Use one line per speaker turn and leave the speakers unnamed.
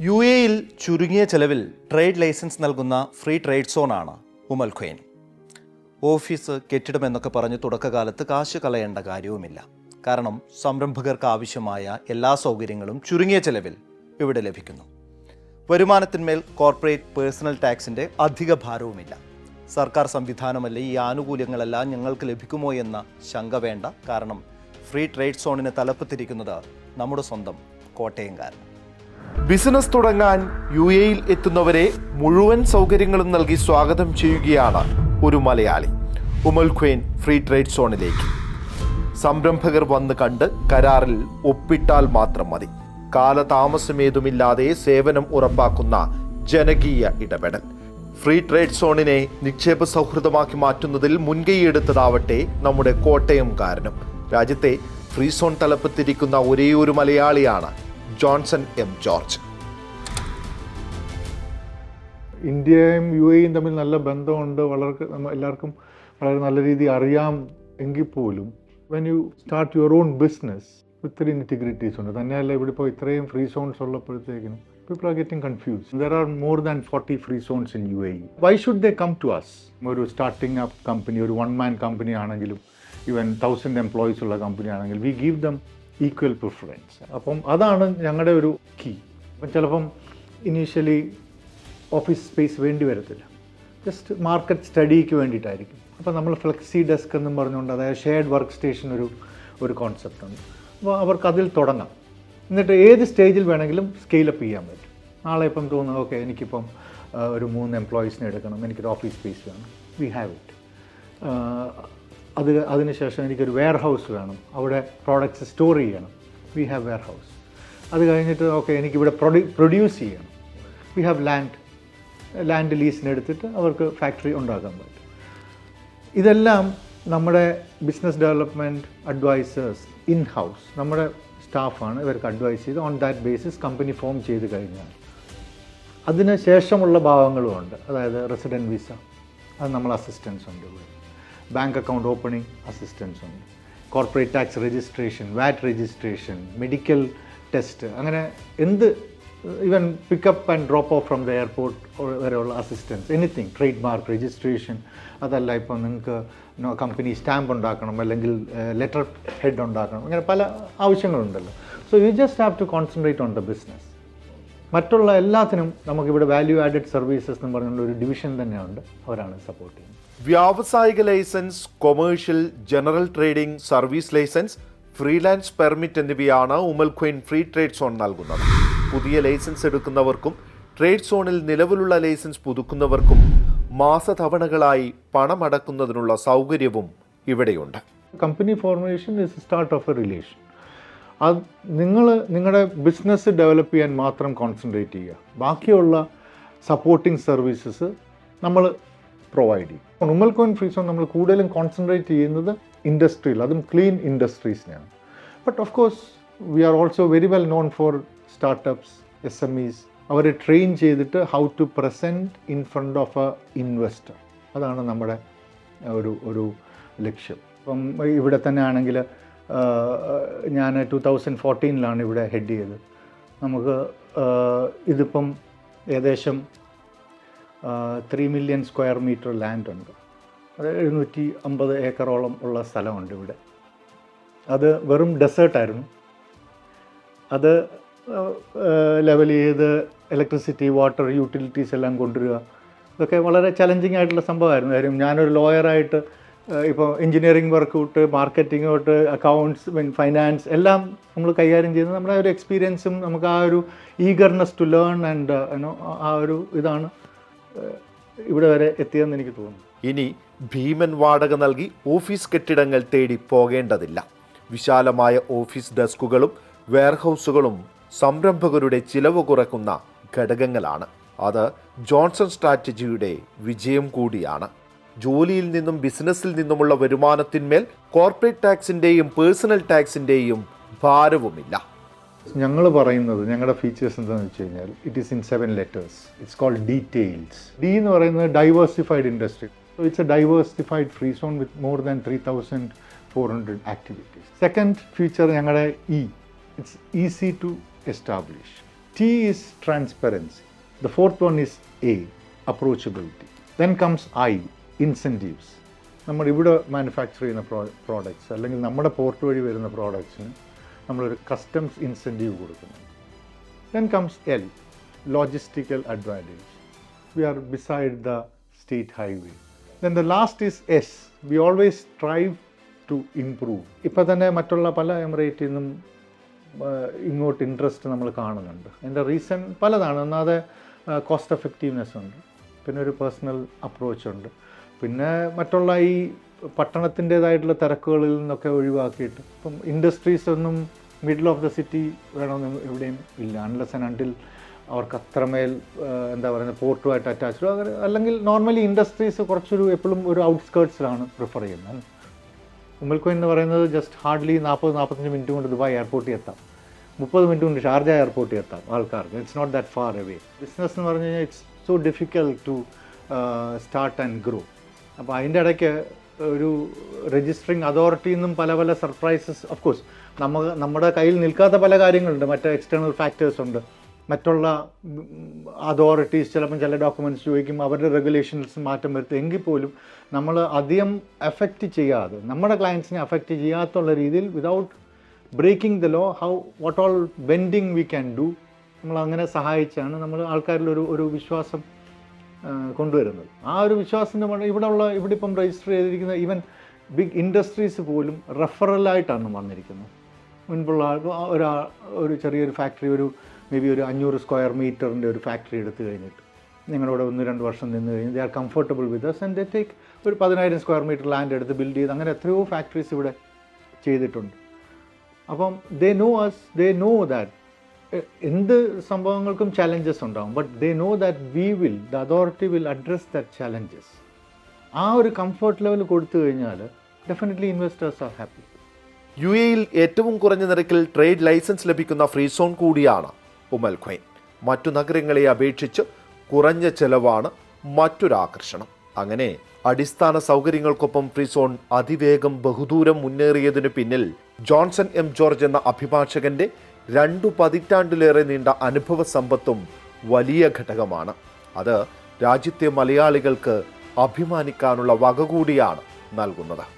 U എയിൽ ചുരുങ്ങിയ ചെലവിൽ ട്രേഡ് ലൈസൻസ് നൽകുന്ന ഫ്രീ ട്രേഡ് സോണാണ് ഉമൽ ഖ്വൈൻ ഓഫീസ് കെട്ടിടം എന്നൊക്കെ പറഞ്ഞ് തുടക്കകാലത്ത് കാശ് കളയേണ്ട കാര്യവുമില്ല. കാരണം സംരംഭകർക്ക് ആവശ്യമായ എല്ലാ സൗകര്യങ്ങളും ചുരുങ്ങിയ ചെലവിൽ ഇവിടെ ലഭിക്കുന്നു. വരുമാനത്തിന്മേൽ കോർപ്പറേറ്റ് പേഴ്സണൽ ടാക്സിന്റെ അധിക ഭാരവുമില്ല. സർക്കാർ സംവിധാനമല്ലേ ഈ ആനുകൂല്യങ്ങളെല്ലാം ഞങ്ങൾക്ക് ലഭിക്കുമോ എന്ന ശങ്ക വേണ്ട. കാരണം ഫ്രീ ട്രേഡ് സോണിന് തലപ്പത്തിരിക്കുന്നത് നമ്മുടെ സ്വന്തം കോട്ടയംകാരൻ ബിസിനസ് തുടങ്ങാൻ യു എയിൽ എത്തുന്നവരെ മുഴുവൻ സൗകര്യങ്ങളും നൽകി സ്വാഗതം ചെയ്യുകയാണ് ഒരു Malayali. Umm al Quwain free trade സോണിലേക്ക്. സംരംഭകർ വന്ന് കണ്ട് കരാറിൽ ഒപ്പിട്ടാൽ മാത്രം മതി. കാലതാമസമേതുമില്ലാതെ സേവനം ഉറപ്പാക്കുന്ന ജനകീയ ഇടപെടൽ. ഫ്രീ ട്രേഡ് സോണിനെ നിക്ഷേപ സൗഹൃദമാക്കി മാറ്റുന്നതിൽ മുൻകൈയെടുത്തതാവട്ടെ നമ്മുടെ കോട്ടയം കാരണം രാജ്യത്തെ ഫ്രീ സോൺ തലപ്പത്തിരിക്കുന്ന ഒരേയൊരു ഒരു മലയാളിയാണ് ജോൺസൺ എം ജോർജ്.
ഇന്ത്യയും യു എയും തമ്മിൽ നല്ല ബന്ധമുണ്ട്. വളരെ എല്ലാവർക്കും വളരെ നല്ല രീതിയിൽ അറിയാം എങ്കിൽ പോലും. When you start your own business ഒത്തിരി ഇന്റിഗ്രിറ്റീസ് ഉണ്ട്. തന്നെയല്ല ഇവിടെ ഇപ്പോൾ ഇത്രയും free zones ഉള്ളപ്പോഴത്തേക്കിനും people are getting confuse there are more than forty free zones in U A why should they come to us ഒരു സ്റ്റാർട്ടിംഗ് അപ്പ് കമ്പനി ഒരു one man company ആണെങ്കിലും even thousand employees ഉള്ള company ആണെങ്കിൽ we give them equal preference അപ്പം അതാണ് ഞങ്ങളുടെ ഒരു key അപ്പം ചിലപ്പം ഇനീഷ്യലി ഓഫീസ് സ്പേസ് വേണ്ടി വരത്തില്ല. ജസ്റ്റ് മാർക്കറ്റ് സ്റ്റഡിക്ക് വേണ്ടിയിട്ടായിരിക്കും. അപ്പോൾ നമ്മൾ ഫ്ലെക്സി ഡെസ്ക് എന്നും പറഞ്ഞുകൊണ്ട് അതായത് ഷെയർഡ് വർക്ക് സ്റ്റേഷൻ ഒരു ഒരു കോൺസെപ്റ്റ് ഉണ്ട് അപ്പോൾ അവർക്ക് അതിൽ തുടങ്ങാം. എന്നിട്ട് ഏത് സ്റ്റേജിൽ വേണമെങ്കിലും സ്കെയിലപ്പ് ചെയ്യാൻ പറ്റും. നാളെ ഇപ്പം തോന്നുന്നു ഓക്കെ എനിക്കിപ്പം ഒരു മൂന്ന് എംപ്ലോയീസിനെ എടുക്കണം. എനിക്കൊരു ഓഫീസ് സ്പേസ് വേണം. വി ഹാവ് ഇറ്റ് അത് അതിനുശേഷം എനിക്കൊരു വെയർ ഹൗസ് വേണം. അവിടെ പ്രോഡക്റ്റ്സ് സ്റ്റോർ ചെയ്യണം. വി ഹാവ് വെയർ ഹൗസ് അത് കഴിഞ്ഞിട്ട് ഓക്കെ എനിക്കിവിടെ പ്രൊഡ്യൂ പ്രൊഡ്യൂസ് ചെയ്യണം. വി ഹാവ് ലാൻഡ് ലാൻഡ് ലീസിനെടുത്തിട്ട് അവർക്ക് ഫാക്ടറി ഉണ്ടാക്കാൻ പറ്റും. ഇതെല്ലാം നമ്മുടെ business development advisors in house നമ്മുടെ സ്റ്റാഫാണ് ഇവർക്ക് അഡ്വൈസ് ചെയ്ത് on that basis company form ചെയ്ത് കഴിഞ്ഞാൽ. അതിന് ശേഷമുള്ള ഭാഗങ്ങളുമുണ്ട് അതായത് റെസിഡന്റ് വിസ അത് നമ്മൾ അസിസ്റ്റൻസ് ഉണ്ട് ബാങ്ക് അക്കൗണ്ട് ഓപ്പണിംഗ് അസിസ്റ്റൻസ് ഉണ്ട്. Corporate tax registration VAT registration medical test അങ്ങനെ എന്ത് even pickup and drop off from the airport വരെയുള്ള assistance anything trade mark registration അതല്ല ഇപ്പോൾ നിങ്ങൾക്ക് കമ്പനി സ്റ്റാമ്പ് ഉണ്ടാക്കണം അല്ലെങ്കിൽ ലെറ്റർ ഹെഡ് ഉണ്ടാക്കണം അങ്ങനെ പല ആവശ്യങ്ങളുണ്ടല്ലോ. So you just have to concentrate on the business മറ്റുള്ള എല്ലാത്തിനും നമുക്കിവിടെ വാല്യൂ ആഡഡ് സർവീസസ് എന്ന് പറഞ്ഞുള്ള ഒരു ഡിവിഷൻ തന്നെയുണ്ട്. അവരാണ് സപ്പോർട്ട് ചെയ്യുന്നത്.
വ്യാവസായിക license commercial general trading service license freelance permit എന്നിവയാണ് Umm al Quwain free trade zone നൽകുന്നത്. പുതിയ ലൈസൻസ് എടുക്കുന്നവർക്കും ട്രേഡ് സോണിൽ നിലവിലുള്ള ലൈസൻസ് പുതുക്കുന്നവർക്കും മാസതവണകളായി പണമടക്കുന്നതിനുള്ള സൗകര്യവും ഇവിടെയുണ്ട്.
Company formation is start of a relation അത് നിങ്ങൾ നിങ്ങളുടെ ബിസിനസ് ഡെവലപ്പ് ചെയ്യാൻ മാത്രം കോൺസെൻട്രേറ്റ് ചെയ്യുക. ബാക്കിയുള്ള സപ്പോർട്ടിംഗ് സർവീസസ് നമ്മൾ പ്രൊവൈഡ് ചെയ്യും ഉമ്മൽ കോയിൻ ഫ്രീ സോൺ നമ്മൾ കൂടുതലും കോൺസെൻട്രേറ്റ് ചെയ്യുന്നത് ഇൻഡസ്ട്രിയിൽ അതും clean ഇൻഡസ്ട്രീസിനെയാണ് but of course we are also very well known for startups S M Es അവരെ ട്രെയിൻ ചെയ്തിട്ട് how to present in front of a investor അതാണ് നമ്മുടെ ഒരു ഒരു ലക്ഷ്യം. ഇപ്പം ഇവിടെ തന്നെ ആണെങ്കിൽ ഞാൻ ടു തൗസൻഡ് ഫോർട്ടീനിലാണ് ഇവിടെ ഹെഡ് ചെയ്തത്. നമുക്ക് ഇതിപ്പം ഏകദേശം three million square metre land ഉണ്ട്. അത് എഴുന്നൂറ്റി അമ്പത് ഏക്കറോളം ഉള്ള സ്ഥലമുണ്ട് ഇവിടെ. അത് വെറും ഡെസേർട്ടായിരുന്നു അത് ലെവൽ ചെയ്ത് ഇലക്ട്രിസിറ്റി വാട്ടർ യൂട്ടിലിറ്റീസ് എല്ലാം കൊണ്ടുവരിക ഇതൊക്കെ വളരെ ചലഞ്ചിങ് ആയിട്ടുള്ള സംഭവമായിരുന്നു. കാര്യം ഞാനൊരു ലോയറായിട്ട് ഇപ്പോൾ എഞ്ചിനീയറിംഗ് വർക്ക് തൊട്ട് മാർക്കറ്റിംഗ് തൊട്ട് അക്കൗണ്ട്സ് മീൻ ഫൈനാൻസ് എല്ലാം നമ്മൾ കൈകാര്യം ചെയ്യുന്നത് നമ്മുടെ ഒരു എക്സ്പീരിയൻസും നമുക്ക് ആ ഒരു eagerness to learn and you know ആ ഒരു ഇതാണ്. ഇവിടെ വരെ എത്തിയെന്ന് എനിക്ക് തോന്നുന്നു.
ഇനി ഭീമൻ വാടക നൽകി ഓഫീസ് കെട്ടിടങ്ങൾ തേടി പോകേണ്ടതില്ല. വിശാലമായ ഓഫീസ് ഡെസ്കുകളും വെയർഹൗസുകളും സംരംഭകരുടെ ചിലവ് കുറക്കുന്ന ഘടകങ്ങളാണ്. അത് ജോൺസൺ സ്ട്രാറ്റജിയുടെ വിജയം കൂടിയാണ്. ജോലിയിൽ നിന്നും ബിസിനസ്സിൽ നിന്നുമുള്ള വരുമാനത്തിന്മേൽ കോർപ്പറേറ്റ് ടാക്സിന്റെയും പേഴ്സണൽ ടാക്സിന്റെയും ഭാരവുമില്ല.
ഞങ്ങൾ പറയുന്നത് ഞങ്ങളുടെ ഫീച്ചേഴ്സ് എന്താണെന്ന് വെച്ച് കഴിഞ്ഞാൽ it is in seven letters it's called details D എന്ന് പറയുന്നത് diversified industry so it's a diversified free zone with more than three thousand four hundred activities second feature ഞങ്ങളുടെ E it's easy to establish T is transparency the fourth one is A approachability then comes I incentives നമ്മൾ ഇവിടെ manufacture ചെയ്യുന്ന pro products അല്ലെങ്കിൽ നമ്മുടെ port വഴി വരുന്ന പ്രോഡക്ട്സിന് നമ്മളൊരു കസ്റ്റംസ് ഇൻസെന്റീവ് കൊടുക്കുന്നു. Then comes L logistical advantage we are beside the state highway then the last is S we always strive to improve ഇപ്പം തന്നെ മറ്റുള്ള പല എമിറേറ്റിൽ നിന്നും ഇങ്ങോട്ട് ഇൻട്രസ്റ്റ് നമ്മൾ കാണുന്നുണ്ട്. അതിന്റെ റീസൺ പലതാണ്. ഒന്നാതെ കോസ്റ്റ് എഫക്റ്റീവ്നെസ് ഉണ്ട്. പിന്നെ ഒരു പേഴ്സണൽ അപ്രോച്ച് ഉണ്ട്. പിന്നെ മറ്റുള്ള ഈ പട്ടണത്തിന്റേതായിട്ടുള്ള തിരക്കുകളിൽ നിന്നൊക്കെ ഒഴിവാക്കിയിട്ട് ഇപ്പം ഇൻഡസ്ട്രീസ് ഒന്നും മിഡിൽ ഓഫ് ദ സിറ്റി വേണമെന്ന് എവിടെയും ഇല്ല. അൺലെസ് ആൻഡ് അണ്ടിൽ അവർക്ക് അത്രമേൽ എന്താ പറയുന്നത് പോർട്ടുമായിട്ട് അറ്റാച്ച്ഡ് അങ്ങനെ അല്ലെങ്കിൽ നോർമലി ഇൻഡസ്ട്രീസ് കുറച്ചൊരു എപ്പോഴും ഒരു ഔട്ട്സ്കേർട്സിലാണ് പ്രിഫർ ചെയ്യുന്നത് ഉമ്മൽക്കോയിൻ എന്ന് പറയുന്നത് ജസ്റ്റ് ഹാർഡ്ലി നാൽപ്പത് നാൽപ്പത്തഞ്ച് മിനിറ്റ് കൊണ്ട് ദുബായ് എയർപോർട്ടിൽ എത്താം. മുപ്പത് മിനിറ്റ് കൊണ്ട് ഷാർജ എയർപോർട്ടിൽ എത്താം ആൾക്കാർക്ക്. It's not that far away business എന്ന് പറഞ്ഞു കഴിഞ്ഞാൽ it's so difficult to start and grow അപ്പോൾ അതിന്റെ ഇടയ്ക്ക് ഒരു രജിസ്റ്ററിങ് അതോറിറ്റിയിൽ നിന്നും പല പല സർപ്രൈസസ് ഓഫ് കോഴ്സ് നമ്മ നമ്മുടെ കയ്യിൽ നിൽക്കാത്ത പല കാര്യങ്ങളുണ്ട്. മറ്റേ എക്സ്റ്റേണൽ ഫാക്ടേഴ്സ് ഉണ്ട്. മറ്റുള്ള അതോറിറ്റീസ് ചിലപ്പം ചില ഡോക്യുമെന്റ്സ് ചോദിക്കും അവരുടെ റെഗുലേഷൻസ് മാറ്റം വരുത്തും. എങ്കിൽ പോലും നമ്മൾ അധികം എഫക്റ്റ് ചെയ്യാതെ നമ്മുടെ ക്ലയൻസിനെ അഫക്റ്റ് ചെയ്യാത്തുള്ള രീതിയിൽ without breaking the law how what all bending we can do നമ്മൾ അങ്ങനെ സഹായിച്ചാണ് നമ്മൾ ആൾക്കാരിലൊരു ഒരു വിശ്വാസം കൊണ്ടുവരുന്നത്. ആ ഒരു വിശ്വാസത്തിന്റെ മണ്ണ് ഇവിടെ ഉള്ള ഇവിടെ ഇപ്പം രജിസ്റ്റർ ചെയ്തിരിക്കുന്ന ഈവൻ ബിഗ് ഇൻഡസ്ട്രീസ് പോലും റെഫറലായിട്ടാണ് വന്നിരിക്കുന്നത്. മുൻപുള്ള ആൾ- ഒരാൾ ഒരു ചെറിയൊരു ഫാക്ടറി ഒരു മേ ബി ഒരു അഞ്ഞൂറ് സ്ക്വയർ മീറ്ററിന്റെ ഒരു ഫാക്ടറി എടുത്തു കഴിഞ്ഞിട്ട് നിങ്ങളിവിടെ ഒന്ന് രണ്ട് വർഷം നിന്ന് കഴിഞ്ഞ് they are comfortable with this and they take ഒരു പതിനായിരം സ്ക്വയർ മീറ്റർ ലാൻഡ് എടുത്ത് ബിൽഡ് ചെയ്ത് അങ്ങനെ എത്രയോ ഫാക്ടറീസ് ഇവിടെ ചെയ്തിട്ടുണ്ട്. അപ്പം they know as they know that എന്ത് സംഭവങ്ങൾക്കും ചാലഞ്ചസ് ഉണ്ടാവും. But they know that we will the authority will address that challenges ആ ഒരു കംഫർട്ട് ലെവൽ കൊടുത്തു കഴിഞ്ഞാൽ definitely investors are happy
U എയിൽ ഏറ്റവും കുറഞ്ഞ നിരക്കിൽ ട്രേഡ് ലൈസൻസ് ലഭിക്കുന്ന ഫ്രീ സോൺ കൂടിയാണ് ഉമൽ ഖൈൻ. മറ്റു നഗരങ്ങളെ അപേക്ഷിച്ച് കുറഞ്ഞ ചെലവാണ് മറ്റൊരു ആകർഷണം. അങ്ങനെ അടിസ്ഥാന സൗകര്യങ്ങൾക്കൊപ്പം ഫ്രീ സോൺ അതിവേഗം ബഹുദൂരം മുന്നേറിയതിനു പിന്നിൽ ജോൺസൺ എം ജോർജ് എന്ന അഭിഭാഷകന്റെ രണ്ടു പതിറ്റാണ്ടിലേറെ നീണ്ട അനുഭവ സമ്പത്തും വലിയ ഘടകമാണ്. അത് രാജ്യത്തെ മലയാളികൾക്ക് അഭിമാനിക്കാനുള്ള വക കൂടിയാണ് നൽകുന്നത്.